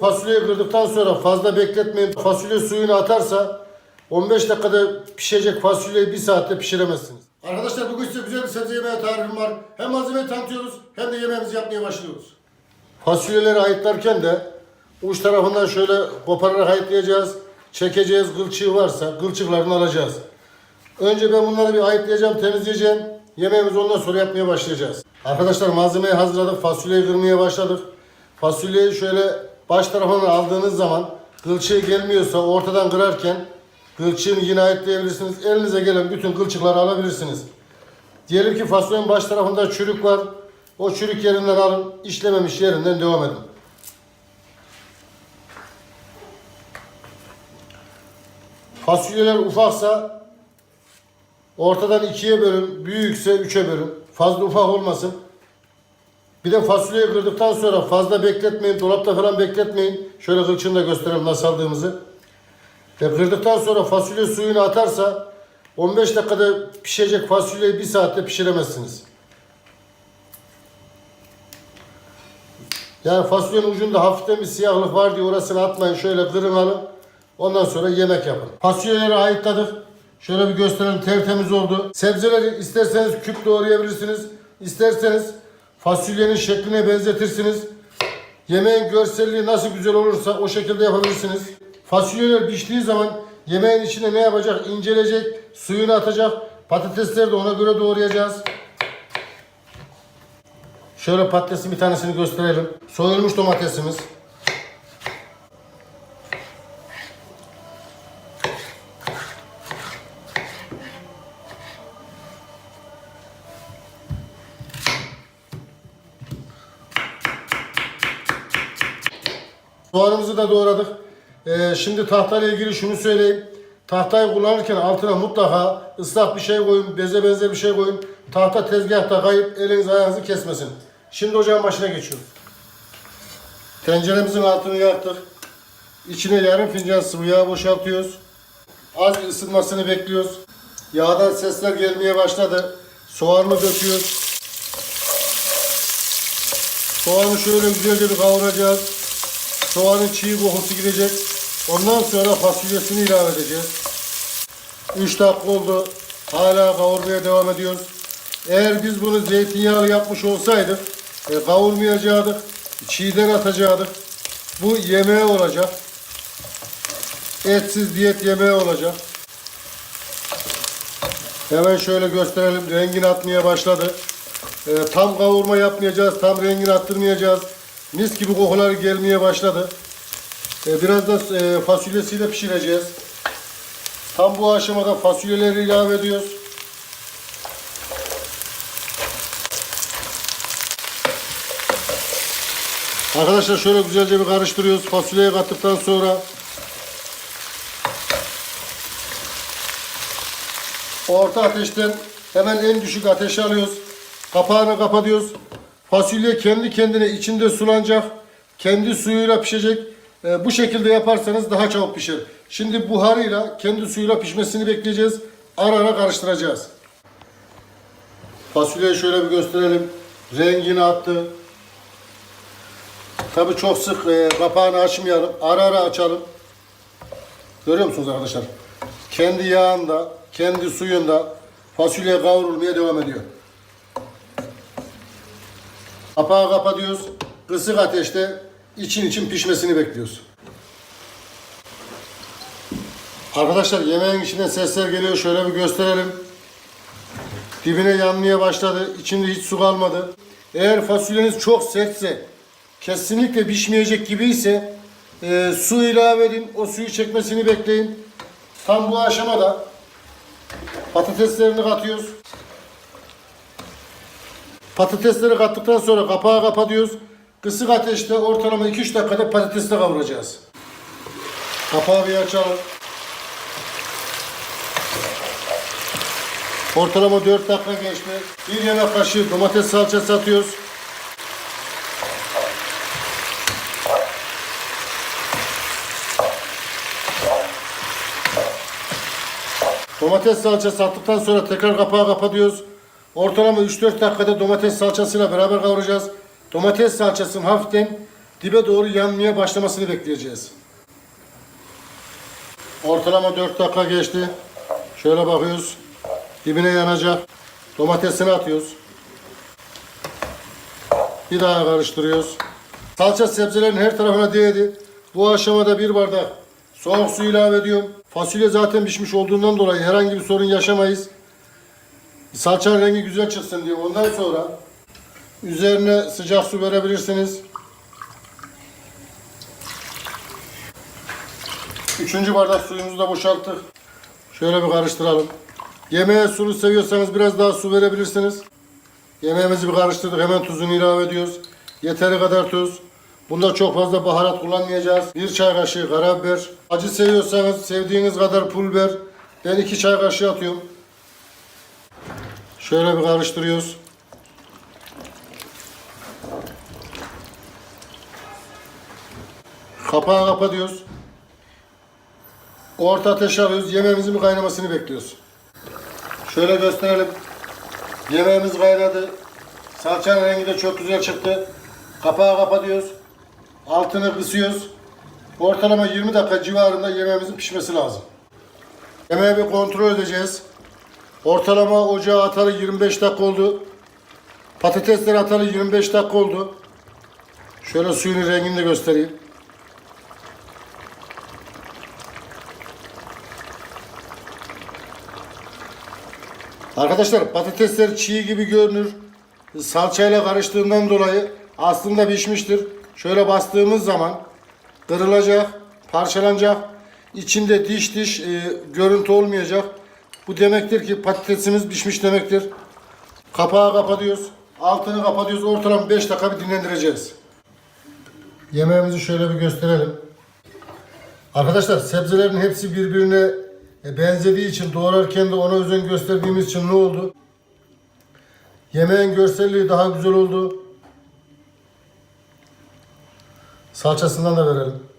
Fasulyeyi kırdıktan sonra fazla bekletmeyin. Fasulye suyunu atarsa 15 dakikada pişecek fasulyeyi bir saatte pişiremezsiniz. Arkadaşlar bugün size güzel bir sebze yemeği tarifim var. Hem malzemeyi tanıtıyoruz hem de yemeğimizi yapmaya başlıyoruz. Fasulyeleri ayıtlarken de uç tarafından şöyle kopararak ayıtlayacağız. Çekeceğiz kılçığı varsa kılçıklarını alacağız. Önce ben bunları bir ayıtlayacağım, temizleyeceğim. Yemeğimizi ondan sonra yapmaya başlayacağız. Arkadaşlar malzemeyi hazırladık. Fasulyeyi kırmaya başladık. Fasulyeyi şöyle baş tarafından aldığınız zaman kılçığı gelmiyorsa ortadan kırarken kılçığını yine ayıtlayabilirsiniz. Elinize gelen bütün kılçıkları alabilirsiniz. Diyelim ki fasulyenin baş tarafında çürük var. O çürük yerinden alın, işlememiş yerinden devam edin. Fasulyeler ufaksa ortadan ikiye bölün, büyükse üçe bölün. Fazla ufak olmasın. Bir de fasulyeyi kırdıktan sonra fazla bekletmeyin, dolapta falan bekletmeyin. Şöyle kılçığını da gösterelim nasıl aldığımızı. Ve kırdıktan sonra fasulye suyunu atarsa 15 dakikada pişecek fasulyeyi bir saatte pişiremezsiniz. Yani fasulyenin ucunda hafiften bir siyahlık var diye orasını atmayın. Şöyle kırın alın. Ondan sonra yemek yapın. Fasulyeleri ayıkladık. Şöyle bir gösterelim tertemiz oldu. Sebzeleri isterseniz küp doğrayabilirsiniz. İsterseniz fasulyenin şekline benzetirsiniz. Yemeğin görselliği nasıl güzel olursa o şekilde yapabilirsiniz. Fasulyeler piştiği zaman yemeğin içine ne yapacak? İncelecek, suyunu atacak. Patatesleri de ona göre doğrayacağız. Şöyle patatesin bir tanesini gösterelim. Soyulmuş domatesimiz. Soğanımızı da doğradık. Ee, şimdi tahtayla ilgili şunu söyleyeyim. Tahtayı kullanırken altına mutlaka ıslak bir şey koyun, beze benzer bir şey koyun. Tahta tezgahta kayıp eliniz ayağınızı kesmesin. Şimdi ocağın başına geçiyoruz. Tenceremizin altını yaktık. İçine yarım fincan sıvı yağ boşaltıyoruz. Az ısınmasını bekliyoruz. Yağdan sesler gelmeye başladı. Soğanı döküyoruz. Soğanı şöyle güzelce bir kavuracağız. Soğanın çiğ kokusu gidecek. Ondan sonra fasulyesini ilave edeceğiz. 3 dakika oldu. Hala kavurmaya devam ediyoruz. Eğer biz bunu zeytinyağlı yapmış olsaydık e, kavurmayacaktık. Çiğden atacaktık. Bu yemeğe olacak. Etsiz diyet yemeği olacak. Hemen şöyle gösterelim. Rengini atmaya başladı. E, tam kavurma yapmayacağız. Tam rengini attırmayacağız. Mis gibi kokular gelmeye başladı. E, biraz da e, fasulyesiyle pişireceğiz. Tam bu aşamada fasulyeleri ilave ediyoruz. Arkadaşlar şöyle güzelce bir karıştırıyoruz. Fasulyeyi kattıktan sonra orta ateşten hemen en düşük ateşe alıyoruz. Kapağını kapatıyoruz. Fasulye kendi kendine içinde sulanacak. Kendi suyuyla pişecek. Ee, bu şekilde yaparsanız daha çabuk pişer. Şimdi buharıyla kendi suyuyla pişmesini bekleyeceğiz. Ara ara karıştıracağız. Fasulyeyi şöyle bir gösterelim. Rengini attı. Tabii çok sık e, kapağını açmayalım. Ara ara açalım. Görüyor musunuz arkadaşlar? Kendi yağında, kendi suyunda fasulye kavrulmaya devam ediyor. Kapağı kapatıyoruz. Kısık ateşte için için pişmesini bekliyoruz. Arkadaşlar yemeğin içinden sesler geliyor. Şöyle bir gösterelim. Dibine yanmaya başladı. İçinde hiç su kalmadı. Eğer fasulyeniz çok sertse, kesinlikle pişmeyecek gibi ise e, su ilave edin. O suyu çekmesini bekleyin. Tam bu aşamada patateslerini katıyoruz. Patatesleri kattıktan sonra kapağı kapatıyoruz. Kısık ateşte ortalama 2-3 dakikada patatesle kavuracağız. Kapağı bir açalım. Ortalama 4 dakika geçti. Bir yemek kaşığı domates salçası atıyoruz. Domates salçası attıktan sonra tekrar kapağı kapatıyoruz. Ortalama 3-4 dakikada domates salçasıyla beraber kavuracağız. Domates salçasının hafiften dibe doğru yanmaya başlamasını bekleyeceğiz. Ortalama 4 dakika geçti. Şöyle bakıyoruz. Dibine yanacak. Domatesini atıyoruz. Bir daha karıştırıyoruz. Salça sebzelerin her tarafına değdi. Bu aşamada bir bardak soğuk su ilave ediyorum. Fasulye zaten pişmiş olduğundan dolayı herhangi bir sorun yaşamayız. Salçanın rengi güzel çıksın diye. Ondan sonra üzerine sıcak su verebilirsiniz. Üçüncü bardak suyumuzu da boşalttık. Şöyle bir karıştıralım. Yemeğe sulu seviyorsanız biraz daha su verebilirsiniz. Yemeğimizi bir karıştırdık. Hemen tuzunu ilave ediyoruz. Yeteri kadar tuz. Bunda çok fazla baharat kullanmayacağız. Bir çay kaşığı karabiber. Acı seviyorsanız sevdiğiniz kadar pul biber. Ben iki çay kaşığı atıyorum. Şöyle bir karıştırıyoruz. Kapağı kapatıyoruz. Orta ateşe alıyoruz. Yemeğimizin kaynamasını bekliyoruz. Şöyle gösterelim. Yemeğimiz kaynadı. Salçanın rengi de çok güzel çıktı. Kapağı kapatıyoruz. Altını kısıyoruz. Ortalama 20 dakika civarında yemeğimizin pişmesi lazım. Yemeği bir kontrol edeceğiz. Ortalama ocağa atalı 25 dakika oldu. Patatesleri atalı 25 dakika oldu. Şöyle suyun rengini de göstereyim. Arkadaşlar patatesler çiğ gibi görünür. Salçayla karıştığından dolayı aslında pişmiştir. Şöyle bastığımız zaman kırılacak, parçalanacak. İçinde diş diş e, görüntü olmayacak. Bu demektir ki patatesimiz pişmiş demektir. Kapağı kapatıyoruz. Altını kapatıyoruz. Ortalama 5 dakika bir dinlendireceğiz. Yemeğimizi şöyle bir gösterelim. Arkadaşlar sebzelerin hepsi birbirine e, benzediği için doğrarken de ona özen gösterdiğimiz için ne oldu? Yemeğin görselliği daha güzel oldu. Salçasından da verelim.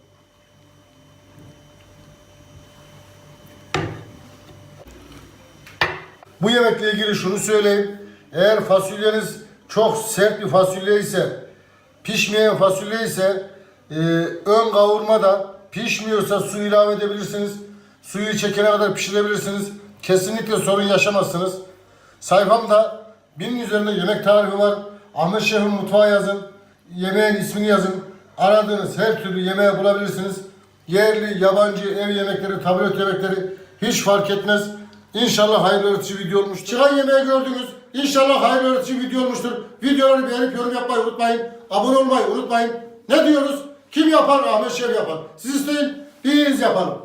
Bu yemekle ilgili şunu söyleyeyim. Eğer fasulyeniz çok sert bir fasulye ise, pişmeyen fasulye ise e, ön kavurmada pişmiyorsa su ilave edebilirsiniz. Suyu çekene kadar pişirebilirsiniz. Kesinlikle sorun yaşamazsınız. Sayfamda binin üzerinde yemek tarifi var. Ahmet Şef'in mutfağı yazın. Yemeğin ismini yazın. Aradığınız her türlü yemeği bulabilirsiniz. Yerli, yabancı, ev yemekleri, tablet yemekleri hiç fark etmez. İnşallah hayırlı öğretici video olmuştur. Çıkan yemeği gördünüz. İnşallah hayırlı öğretici video olmuştur. Videoları beğenip yorum yapmayı unutmayın. Abone olmayı unutmayın. Ne diyoruz? Kim yapar? Ahmet Şef yapar. Siz isteyin, biz yapalım.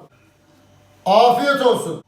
Afiyet olsun.